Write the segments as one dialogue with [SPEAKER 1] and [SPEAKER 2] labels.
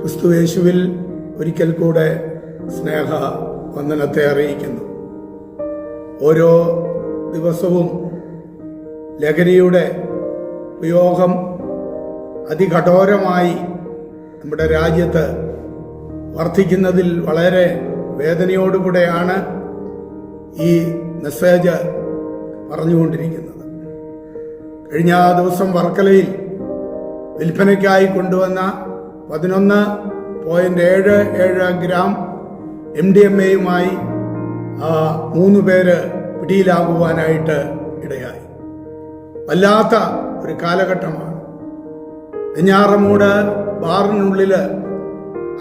[SPEAKER 1] ക്രിസ്തുയേശുവിൽ ഒരിക്കൽ കൂടെ സ്നേഹ വന്ദനത്തെ അറിയിക്കുന്നു. ഓരോ ദിവസവും ലഹരിയുടെ ഉപയോഗം അതികഠോരമായി നമ്മുടെ രാജ്യത്ത് വർദ്ധിക്കുന്നതിൽ വളരെ വേദനയോടുകൂടെയാണ് ഈ മെസ്സേജ് പറഞ്ഞുകൊണ്ടിരിക്കുന്നത്. കഴിഞ്ഞ ദിവസം വർക്കലയിൽ വിൽപ്പനയ്ക്കായി കൊണ്ടുവന്ന പതിനൊന്ന് പോയിന്റ് ഏഴ് ഏഴ് ഗ്രാം എം ഡി എം എയുമായി മൂന്ന് പേര് പിടിയിലാകുവാനായിട്ട് ഇടയായി. വല്ലാത്ത ഒരു കാലഘട്ടമാണ്. വെഞ്ഞാറമൂട് ബാറിനുള്ളിൽ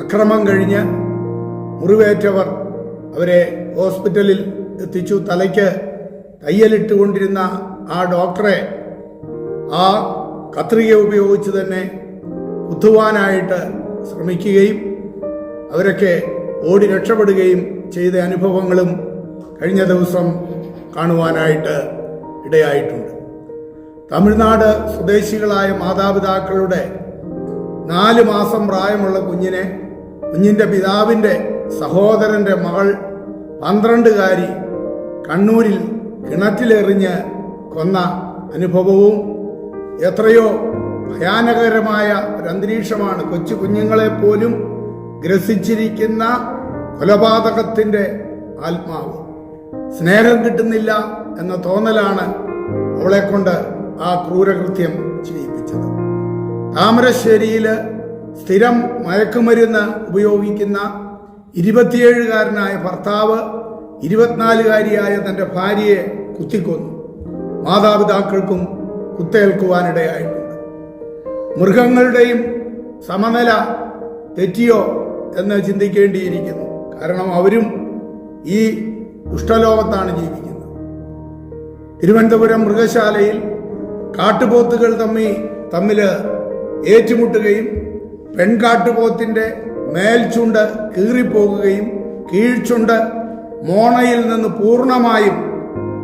[SPEAKER 1] അക്രമം കഴിഞ്ഞ് മുറിവേറ്റവർ അവരെ ഹോസ്പിറ്റലിൽ എത്തിച്ചു. തലയ്ക്ക് തയ്യലിട്ടുകൊണ്ടിരുന്ന ആ ഡോക്ടറെ ആ കത്രിക ഉപയോഗിച്ച് തന്നെ കുത്തുവാനായിട്ട് ശ്രമിക്കുകയും അവരൊക്കെ ഓടി രക്ഷപ്പെടുകയും ചെയ്ത അനുഭവങ്ങളും കഴിഞ്ഞ ദിവസം കാണുവാനായിട്ട് ഇടയായിട്ടുണ്ട്. തമിഴ്നാട് സ്വദേശികളായ മാതാപിതാക്കളുടെ നാല് മാസം പ്രായമുള്ള കുഞ്ഞിനെ കുഞ്ഞിന്റെ പിതാവിന്റെ സഹോദരന്റെ മകൾ പന്ത്രണ്ടുകാരി കണ്ണൂരിൽ കിണറ്റിലെറിഞ്ഞ് കൊന്ന അനുഭവവും എത്രയോ ഭയാനകരമായ ഒരു അന്തരീക്ഷമാണ് കൊച്ചു കുഞ്ഞുങ്ങളെ പോലും ഗ്രസിച്ചിരിക്കുന്ന കൊലപാതകത്തിന്റെ ആത്മാവ്. സ്നേഹം കിട്ടുന്നില്ല എന്ന തോന്നലാണ് അവളെ കൊണ്ട് ആ ക്രൂരകൃത്യം ചെയ്യിപ്പിച്ചത്. താമരശ്ശേരിയിൽ സ്ഥിരം മയക്കുമരുന്ന് ഉപയോഗിക്കുന്ന ഇരുപത്തിയേഴുകാരനായ ഭർത്താവ് ഇരുപത്തിനാലുകാരിയായ തന്റെ ഭാര്യയെ കുത്തിക്കൊന്നു. മാതാപിതാക്കൾക്കും കുത്തേൽക്കുവാനിടയായിട്ടുണ്ട്. മൃഗങ്ങളുടെയും സമനില തെറ്റിയോ എന്ന് ചിന്തിക്കേണ്ടിയിരിക്കുന്നു. കാരണം അവരും ഈ ദുഷ്ടലോകത്താണ് ജീവിക്കുന്നത്. തിരുവനന്തപുരം മൃഗശാലയിൽ കാട്ടുപോത്തുകൾ തമ്മിൽ തമ്മിൽ ഏറ്റുമുട്ടുകയും പെൺകാട്ടുപോത്തിന്റെ മേൽചുണ്ട് കീറിപ്പോകുകയും കീഴ്ചുണ്ട് മോണയിൽ നിന്ന് പൂർണമായും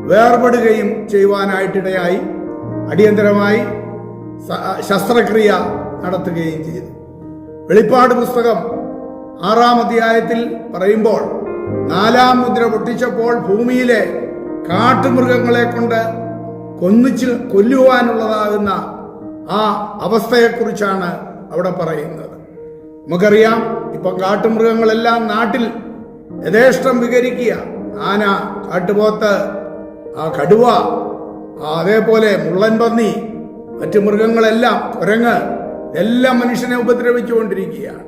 [SPEAKER 1] വേർപെടുകയും ചെയ്യുവാനായിട്ടിടയായി അടിയന്തരമായി ശസ്ത്രക്രിയ നടത്തുകയും ചെയ്തു. വെളിപ്പാട് പുസ്തകം ആറാം അധ്യായത്തിൽ പറയുമ്പോൾ നാലാം മുദ്ര പൊട്ടിച്ചപ്പോൾ ഭൂമിയിലെ കാട്ടുമൃഗങ്ങളെ കൊണ്ട് കൊന്നിച്ച് കൊല്ലുവാനുള്ളതാകുന്ന ആ അവസ്ഥയെക്കുറിച്ചാണ് അവിടെ പറയുന്നത്. നമുക്കറിയാം ഇപ്പൊ കാട്ടുമൃഗങ്ങളെല്ലാം നാട്ടിൽ യഥേഷ്ടം വികരിക്കുക ആന കാട്ടുപോത്ത് ആ കടുവ അതേപോലെ മുള്ളൻ പന്നി മറ്റു മൃഗങ്ങളെല്ലാം കുരങ്ങ് എല്ലാം മനുഷ്യനെ ഉപദ്രവിച്ചുകൊണ്ടിരിക്കുകയാണ്.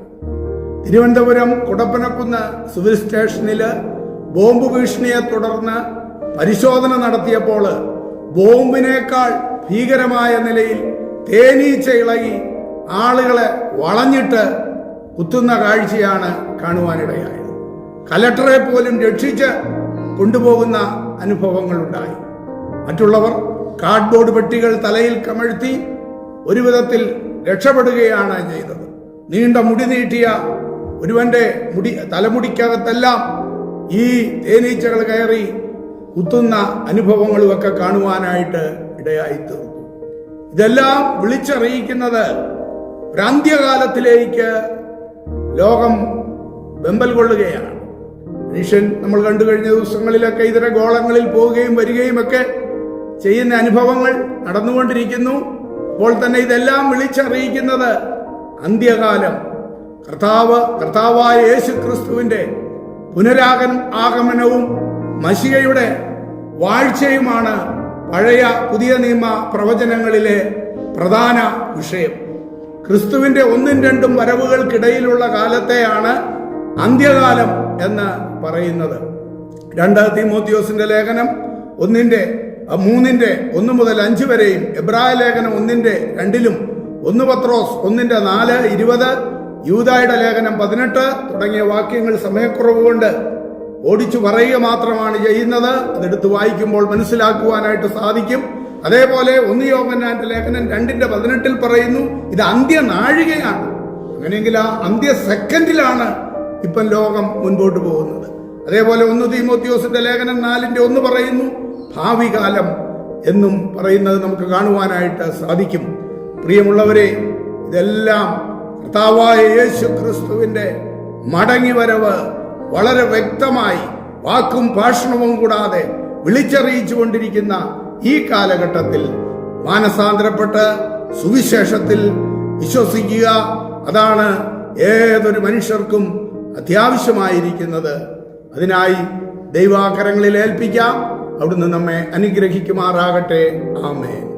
[SPEAKER 1] തിരുവനന്തപുരം കുടപ്പനക്കുന്ന് സിവിൽ സ്റ്റേഷനിൽ ബോംബ് ഭീഷണിയെ തുടർന്ന് പരിശോധന നടത്തിയപ്പോൾ ബോംബിനേക്കാൾ ഭീകരമായ നിലയിൽ തേനീച്ച ഇളകി ആളുകളെ വളഞ്ഞിട്ട് കുത്തുന്ന കാഴ്ചയാണ് കാണുവാനിടയായത്. കലക്ടറെ പോലും രക്ഷിച്ച് കൊണ്ടുപോകുന്ന അനുഭവങ്ങൾ ഉണ്ടായി മറ്റുള്ളവർ കാർഡ്ബോർഡ് പെട്ടികൾ തലയിൽ കമഴ്ത്തി ഒരു വിധത്തിൽ രക്ഷപ്പെടുകയാണ് ചെയ്തത്. നീണ്ട മുടി നീട്ടിയ ഒരുവന്റെ മുടി തലമുടിക്കകത്തെല്ലാം ഈ തേനീച്ചകൾ കയറി കുത്തുന്ന അനുഭവങ്ങളും ഒക്കെ കാണുവാനായിട്ട് ഇടയായി തീർന്നു ഇതെല്ലാം വിളിച്ചറിയിക്കുന്നത് ഒരു ലോകം വെമ്പൽ കൊള്ളുകയാണ്. മനുഷ്യൻ നമ്മൾ കണ്ടു കഴിഞ്ഞ ദിവസങ്ങളിലൊക്കെ ഇതര ഗോളങ്ങളിൽ പോവുകയും വരികയും ഒക്കെ ചെയ്യുന്ന അനുഭവങ്ങൾ നടന്നുകൊണ്ടിരിക്കുന്നു. അപ്പോൾ തന്നെ ഇതെല്ലാം വിളിച്ചറിയിക്കുന്നത് അന്ത്യകാലം. കർത്താവ് കർത്താവായ യേശു ക്രിസ്തുവിന്റെ പുനരാഗൻ ആഗമനവും മഷികയുടെ വാഴ്ചയുമാണ് പഴയ പുതിയ നിയമ പ്രവചനങ്ങളിലെ പ്രധാന വിഷയം. ക്രിസ്തുവിന്റെ ഒന്നും രണ്ടും വരവുകൾക്കിടയിലുള്ള കാലത്തെയാണ് അന്ത്യകാലം എന്ന് പറയുന്നത്. രണ്ട് തിമോത്യോസിന്റെ ലേഖനം ഒന്നിന്റെ മൂന്നിന്റെ ഒന്ന് മുതൽ അഞ്ച് വരെയും എബ്രായ ലേഖനം ഒന്നിന്റെ രണ്ടിലും ഒന്ന് പത്രോസ് ഒന്നിന്റെ നാല് ഇരുപത് യൂതായുടെ ലേഖനം പതിനെട്ട് തുടങ്ങിയ വാക്യങ്ങൾ സമയക്കുറവ് കൊണ്ട് ഓടിച്ചു പറയുക മാത്രമാണ് ചെയ്യുന്നത്. അതെടുത്ത് വായിക്കുമ്പോൾ മനസ്സിലാക്കുവാനായിട്ട് സാധിക്കും. അതേപോലെ ഒന്ന് യോഗനാന്റെ ലേഖനം രണ്ടിന്റെ പതിനെട്ടിൽ പറയുന്നു ഇത് അന്ത്യ നാഴികയാണ് അങ്ങനെയെങ്കിൽ ആ അന്ത്യ സെക്കൻഡിലാണ് ഇപ്പം ലോകം മുൻപോട്ട് പോകുന്നത്. അതേപോലെ ഒന്ന് തീമോത്യോസിന്റെ ലേഖനം നാലിന്റെ ഒന്ന് പറയുന്നു ഭാവി കാലം എന്നും പറയുന്നത് നമുക്ക് കാണുവാനായിട്ട് സാധിക്കും. പ്രിയമുള്ളവരെ ഇതെല്ലാം കർത്താവായ യേശു ക്രിസ്തുവിന്റെ മടങ്ങിവരവ് വളരെ വ്യക്തമായി വാക്കും ഭാഷണവും കൂടാതെ വിളിച്ചറിയിച്ചു കൊണ്ടിരിക്കുന്ന ഈ കാലഘട്ടത്തിൽ മാനസാന്തരപ്പെട്ട് സുവിശേഷത്തിൽ വിശ്വസിക്കുക അതാണ് ഏതൊരു മനുഷ്യർക്കും അത്യാവശ്യമായിരിക്കുന്നത്. അതിനായി ദൈവാകരങ്ങളിൽ ഏൽപ്പിക്കാം. അവിടുന്ന് നമ്മെ അനുഗ്രഹിക്കുമാറാകട്ടെ. ആമേൻ.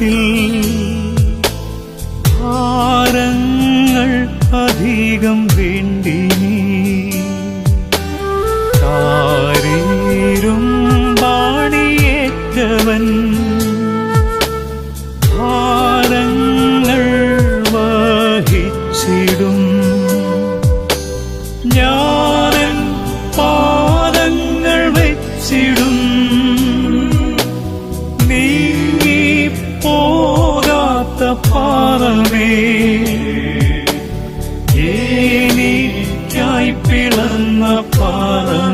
[SPEAKER 2] പായുസിൽ പാറ